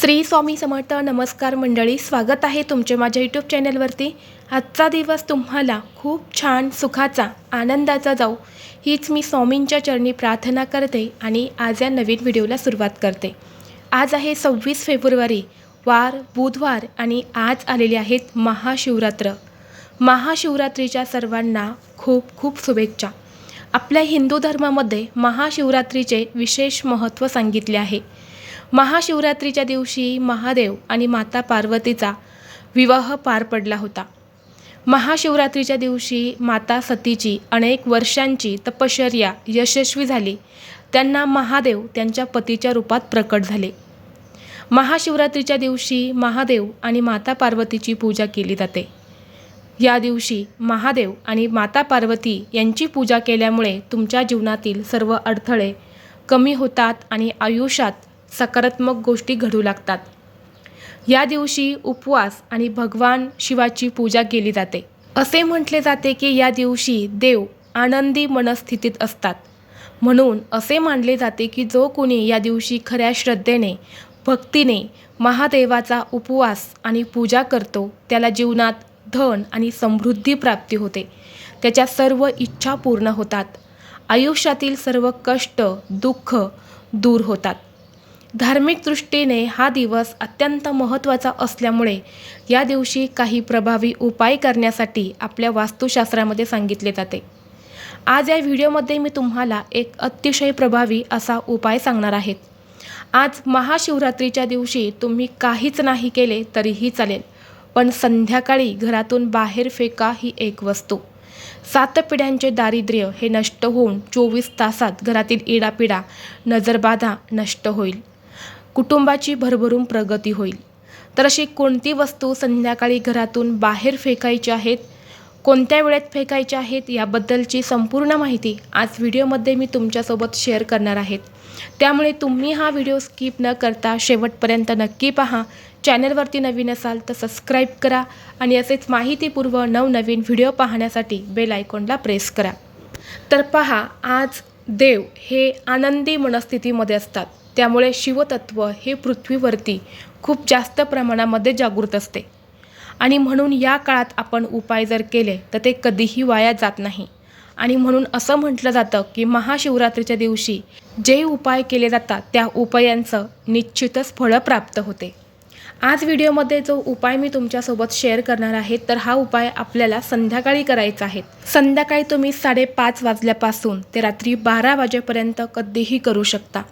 श्री स्वामी समर्थ नमस्कार मंडळी स्वागत आहे तुमचे माझ्या यूट्यूब चॅनलवरती. आजचा दिवस तुम्हाला खूप छान सुखाचा आनंदाचा जाऊ. हीच मी स्वामींच्या चरणी प्रार्थना करते आणि आज या नवीन व्हिडिओला सुरुवात करते. आज आहे सव्वीस फेब्रुवारी वार बुधवार आणि आज आलेले आहेत महाशिवरात्र. महाशिवरात्रीच्या सर्वांना खूप खूप शुभेच्छा. आपल्या हिंदू धर्मामध्ये महाशिवरात्रीचे विशेष महत्त्व सांगितले आहे. महाशिवरात्रीच्या दिवशी महादेव आणि माता पार्वतीचा विवाह पार पडला होता. महाशिवरात्रीच्या दिवशी माता सतीची अनेक वर्षांची तपश्चर्या यशस्वी झाली. त्यांना महादेव त्यांच्या पतीच्या रूपात प्रकट झाले. महाशिवरात्रीच्या दिवशी महादेव आणि माता पार्वतीची पूजा केली जाते. या दिवशी महादेव आणि माता पार्वती यांची पूजा केल्यामुळे तुमच्या जीवनातील सर्व अडथळे कमी होतात आणि आयुष्यात सकारात्मक गोष्टी घडू लागतात. या दिवशी उपवास आणि भगवान शिवाची पूजा केली जाते. असे म्हटले जाते की या दिवशी देव आनंदी मनस्थितीत असतात. म्हणून असे मानले जाते की जो कोणी या दिवशी खऱ्या श्रद्धेने भक्तीने महादेवाचा उपवास आणि पूजा करतो त्याला जीवनात धन आणि समृद्धी प्राप्ती होते. त्याच्या सर्व इच्छा पूर्ण होतात. आयुष्यातील सर्व कष्ट दुःख दूर होतात. धार्मिक दृष्टीने हा दिवस अत्यंत महत्त्वाचा असल्यामुळे या दिवशी काही प्रभावी उपाय करण्यासाठी आपल्या वास्तुशास्त्रामध्ये सांगितले जाते. आज या व्हिडिओमध्ये मी तुम्हाला एक अतिशय प्रभावी असा उपाय सांगणार आहेत आज महाशिवरात्रीच्या दिवशी तुम्ही काहीच नाही केले तरीही चालेल पण संध्याकाळी घरातून बाहेर फेका ही एक वस्तू. सात पिढ्यांचे दारिद्र्य हे नष्ट होऊन चोवीस तासात घरातील इडापिडा नजरबाधा नष्ट होईल. कुटुंबाची भरभरून प्रगती होईल. तर अशी कोणती वस्तू संध्याकाळी घरातून बाहेर फेकायची आहेत कोणत्या वेळेत फेकायच्या आहेत याबद्दलची संपूर्ण माहिती आज व्हिडिओमध्ये मी तुमच्यासोबत शेअर करणार आहेत. त्यामुळे तुम्ही हा व्हिडिओ स्किप न करता शेवटपर्यंत नक्की पहा. चॅनलवरती नवीन असाल तर सबस्क्राईब करा आणि असेच माहितीपूर्व नवनवीन व्हिडिओ पाहण्यासाठी बेल आयकॉनला प्रेस करा. तर पहा आज देव हे आनंदी मनस्थितीमध्ये असतात. त्यामुळे शिवतत्व हे पृथ्वीवरती खूप जास्त प्रमाणामध्ये जागृत असते. आणि म्हणून या काळात आपण उपाय जर केले तर ते कधीही वाया जात नाही. आणि म्हणून असं म्हटलं जातं की महाशिवरात्रीच्या दिवशी जे उपाय केले जातात त्या उपायांचं निश्चितच फळं प्राप्त होते. आज व्हिडिओमध्ये जो उपाय मी तुमच्यासोबत शेअर करणार आहे तर हा उपाय आपल्याला संध्याकाळी करायचा आहे. संध्याकाळी तुम्ही साडेपाच वाजल्यापासून ते रात्री बारा वाजेपर्यंत कधीही करू शकता.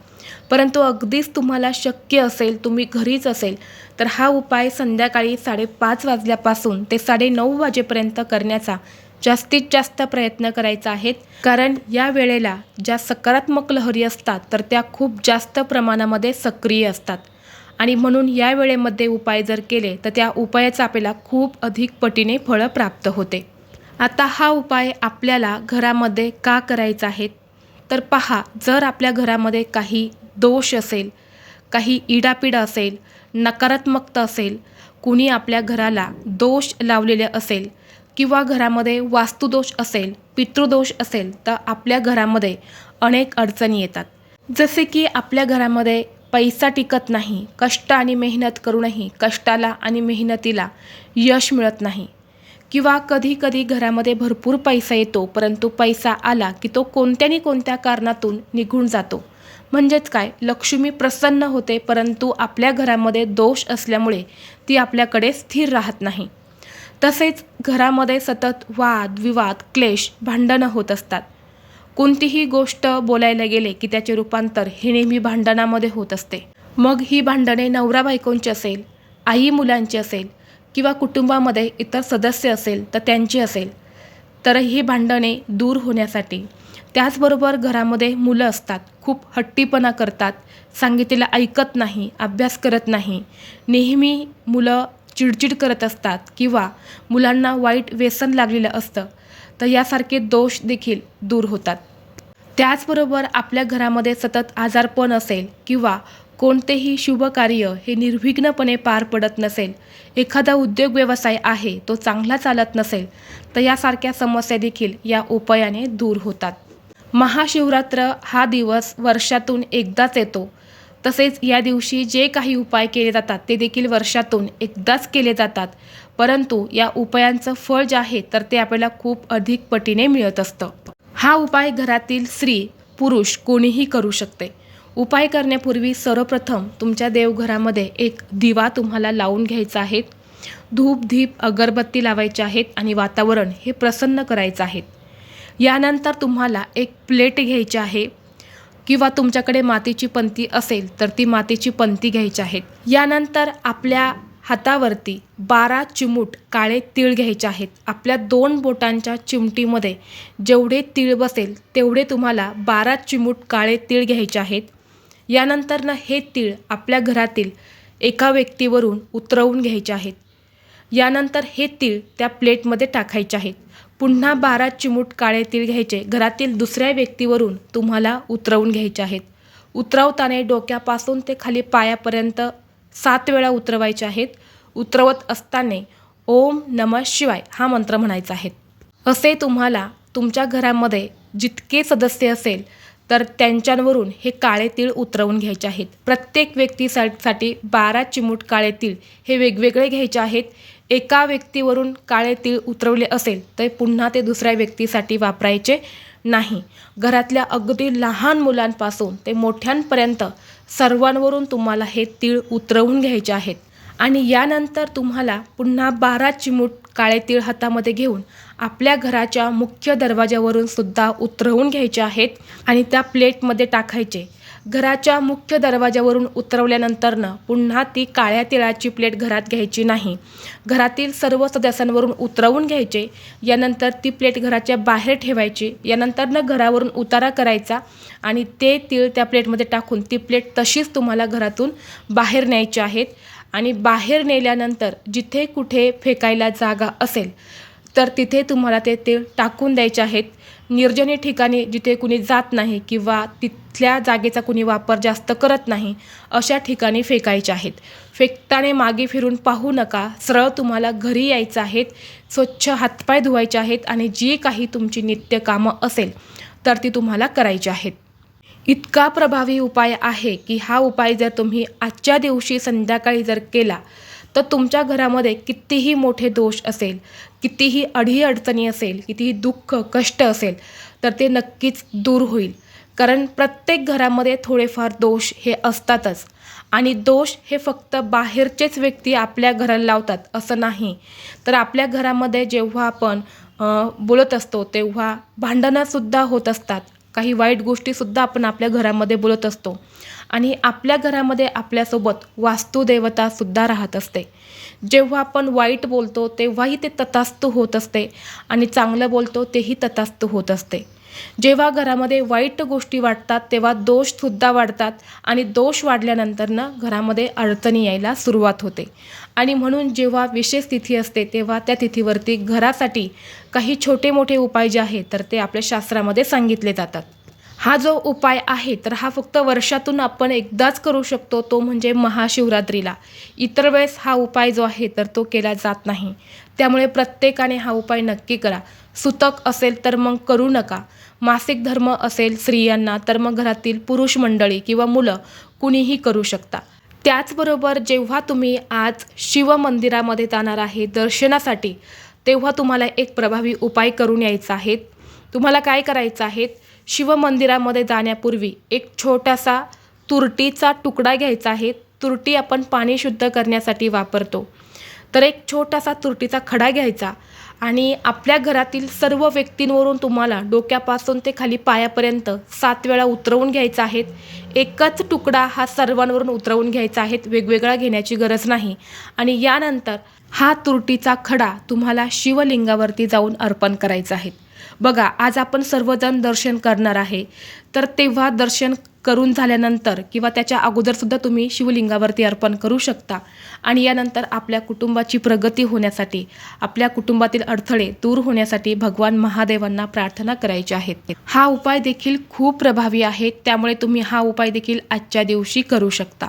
परंतु अगदीच तुम्हाला शक्य असेल तुम्ही घरीच असेल तर हा उपाय संध्याकाळी साडेपाच वाजल्यापासून ते साडेनऊ वाजेपर्यंत करण्याचा जास्तीत जास्त प्रयत्न करायचा आहे. कारण या वेळेला ज्या सकारात्मक लहरी असतात तर त्या खूप जास्त प्रमाणामध्ये सक्रिय असतात. आणि म्हणून या वेळेमध्ये उपाय जर केले तर त्या उपायाचा आपल्याला खूप अधिक पटीने फळं प्राप्त होते. आता हा उपाय आपल्याला घरामध्ये का करायचा आहे तर पहा जर आपल्या घरामध्ये काही दोष असेल काही इडापिडा असेल नकारात्मकता असेल कुणी आपल्या घराला दोष लावलेले असेल किंवा घरामध्ये वास्तुदोष असेल पितृदोष असेल तर आपल्या घरामध्ये अनेक अडचणी येतात. जसे की आपल्या घरामध्ये पैसा टिकत नाही कष्ट आणि मेहनत करूनही कष्टाला आणि मेहनतीला यश मिळत नाही. किंवा कधी कधी घरामध्ये भरपूर पैसा येतो परंतु पैसा आला की तो कोणत्यानी कोणत्या कारणातून निघून जातो. म्हणजेच काय? लक्ष्मी प्रसन्न होते परंतु आपल्या घरामध्ये दोष असल्यामुळे ती आपल्याकडे स्थिर राहत नाही. तसेच घरामध्ये सतत वाद विवाद क्लेश भांडणं होत असतात. कोणतीही गोष्ट बोलायला गेले की त्याचे रूपांतर हे नेहमी भांडणामध्ये होत असते. मग ही भांडणे नवरा बायकोंची असेल आई मुलांची असेल किंवा कुटुंबामध्ये इतर सदस्य असेल तर त्यांची असेल तर ही भांडणे दूर होण्यासाठी. त्याचबरोबर घरामध्ये मुलं असतात खूप हट्टीपणा करतात सांगितलेलं ऐकत नाही अभ्यास करत नाही. नेहमी मुलं चिडचिड करत असतात किंवा मुलांना वाईट व्यसन लागलेलं असतं तर यासारखे दोष देखील दूर होतात. त्याचबरोबर आपल्या घरामध्ये सतत आजारपण असेल किंवा कोणतेही शुभ कार्य हे निर्विघ्नपणे पार पडत नसेल एखादा उद्योग व्यवसाय आहे तो चांगला चालत नसेल तर यासारख्या समस्या देखील या उपायाने दूर होतात. महाशिवरात्र हा दिवस वर्षातून एकदाच येतो. तसेच या दिवशी जे काही उपाय केले जातात ते देखील वर्षातून एकदाच केले जातात. परंतु या उपायांचं फळ जे आहे तर ते आपल्याला खूप अधिक पटीने मिळत असतं. हा उपाय घरातील स्त्री पुरुष कोणीही करू शकते. उपाय करण्यापूर्वी सर्वप्रथम तुमच्या देवघरामध्ये एक दिवा तुम्हाला लावून घ्यायचा आहे. धूप धीप अगरबत्ती लावायचे आहेत आणि वातावरण हे प्रसन्न करायचं आहे. यानंतर तुम्हाला एक प्लेट घ्यायची आहे किंवा तुमच्याकडे मातीची पंती असेल तर ती मातीची पंती घ्यायची आहेत यानंतर आपल्या हातावरती बारा चिमूट काळे तीळ घ्यायचे आहेत. आपल्या दोन बोटांच्या चिमटीमध्ये जेवढे तीळ बसेल तेवढे तुम्हाला बारा चिमूट काळे तीळ घ्यायचे आहेत. यानंतरनं हे तीळ आपल्या घरातील एका व्यक्तीवरून उतरवून घ्यायचे आहेत. यानंतर हे तीळ त्या प्लेटमध्ये टाकायचे आहेत. पुन्हा बारा चिमूट काळे तीळ घ्यायचे. घरातील दुसऱ्या व्यक्तीवरून तुम्हाला उतरवून घ्यायचे आहेत. उतरवताना डोक्यापासून ते खाली पायापर्यंत सात वेळा उतरवायचे आहेत. उतरवत असताना ओम नम शिवाय हा मंत्र म्हणायचा आहे. असे तुम्हाला तुमच्या घरामध्ये जितके सदस्य असेल तर त्यांच्यावरून हे काळे तीळ उतरवून घ्यायचे आहेत. प्रत्येक व्यक्तीसाठी बारा चिमूट काळे तीळ हे वेगवेगळे घ्यायचे आहेत. एका व्यक्तीवरून काळे तीळ उतरवले असेल तर पुन्हा ते दुसऱ्या व्यक्तीसाठी वापरायचे नाही. घरातल्या अगदी लहान मुलांपासून ते मोठ्यांपर्यंत सर्वांवरून तुम्हाला हे तीळ उतरवून घ्यायचे आहेत. आणि यानंतर तुम्हाला पुन्हा बारा चिमूट काळे तीळ हातामध्ये घेऊन आपल्या घराच्या मुख्य दरवाजावरून सुद्धा उतरवून घ्यायचे आहेत आणि त्या प्लेटमध्ये टाकायचे. घराच्या मुख्य दरवाजावरून उतरवल्यानंतरनं पुन्हा ती काळ्या तिळाची प्लेट घरात घ्यायची नाही. घरातील सर्व सदस्यांवरून उतरवून घ्यायचे. यानंतर ती प्लेट घराच्या बाहेर ठेवायची. यानंतरनं घरावरून उतारा करायचा आणि ते तीळ त्या प्लेटमध्ये टाकून ती प्लेट तशीच तुम्हाला घरातून बाहेर न्यायची आहेत. आणि बाहेर नेल्यानंतर जिथे कुठे फेकायला जागा असेल तर तिथे तुम्हाला ते तेल टाकून द्यायचे आहेत. निर्जनी ठिकाणी जिथे कुणी जात नाही किंवा तिथल्या जागेचा कुणी वापर जास्त करत नाही अशा ठिकाणी फेकायचे आहेत. फेकताने मागे फिरून पाहू नका. सरळ तुम्हाला घरी यायचं आहेत स्वच्छ हातपाय धुवायचे आहेत आणि जी काही तुमची नित्य कामं असेल तर ती तुम्हाला करायची आहेत. इतका प्रभावी उपाय आहे की हा उपाय जर तुम्ही आजच्या दिवशी संध्याकाळी जर केला तर तुमच्या घरामध्ये कितीही मोठे दोष असेल कितीही अडीअडचणी असेल कितीही दुःख कष्ट असेल तर ते नक्कीच दूर होईल. कारण प्रत्येक घरामध्ये थोडेफार दोष हे असतातच. आणि दोष हे फक्त बाहेरचेच व्यक्ती आपल्या घराला लावतात असं नाही. तर आपल्या घरामध्ये जेव्हा आपण बोलत असतो तेव्हा भांडणंसुद्धा होत असतात. काही वाईट गोष्टीसुद्धा आपण आपल्या घरामध्ये बोलत असतो. आणि आपल्या घरामध्ये आपल्यासोबत वास्तुदेवतासुद्धा राहत असते. जेव्हा आपण वाईट बोलतो तेव्हाही ते तथास्तू होत असते आणि चांगलं बोलतो तेही तथास्तू होत असते. जेव्हा घरामध्ये वाईट गोष्टी वाटतात तेव्हा दोषसुद्धा वाढतात आणि दोष वाढल्यानंतरनं घरामध्ये अडचणी यायला सुरुवात होते. आणि म्हणून जेव्हा विशेष तिथी असते तेव्हा त्या तिथीवरती घरासाठी काही छोटे मोठे उपाय जे आहेत तर ते आपल्या शास्त्रामध्ये सांगितले जातात. हा जो उपाय आहे तर हा फक्त वर्षातून आपण एकदाच करू शकतो तो म्हणजे महाशिवरात्रीला. इतर वेळेस हा उपाय जो आहे तर तो केला जात नाही. त्यामुळे प्रत्येकाने हा उपाय नक्की करा. सुतक असेल तर मग करू नका. मासिक धर्म असेल स्त्रियांना तर मग घरातील पुरुष मंडळी किंवा मुलं कुणीही करू शकता. त्याचबरोबर जेव्हा तुम्ही आज शिवमंदिरामध्ये जाणार आहे दर्शनासाठी तेव्हा तुम्हाला एक प्रभावी उपाय करून यायचा आहे. तुम्हाला काय करायचं आहे? शिवमंदिरामध्ये जाण्यापूर्वी एक छोटासा तुरटीचा तुकडा घ्यायचा आहे. तुरटी आपण पाणी शुद्ध करण्यासाठी वापरतो. तर एक छोटासा तुरटीचा खडा घ्यायचा आणि आपल्या घरातील सर्व व्यक्तींवरून तुम्हाला डोक्यापासून ते खाली पायापर्यंत सात वेळा उतरवून घ्यायचा आहेत एकच तुकडा हा सर्वांवरून उतरवून घ्यायचा आहेत वेगवेगळा घेण्याची गरज नाही. आणि यानंतर हा तुरटीचा खडा तुम्हाला शिवलिंगावरती जाऊन अर्पण करायचा आहे. बघा आज आपण सर्वजण दर्शन करणार आहे. तर तेव्हा दर्शन करून झाल्यानंतर किंवा त्याच्या अगोदरसुद्धा तुम्ही शिवलिंगावरती अर्पण करू शकता. आणि यानंतर आपल्या कुटुंबाची प्रगती होण्यासाठी आपल्या कुटुंबातील अडथळे दूर होण्यासाठी भगवान महादेवांना प्रार्थना करायची आहेत. हा उपाय देखील खूप प्रभावी आहे. त्यामुळे तुम्ही हा उपाय देखील आजच्या दिवशी करू शकता.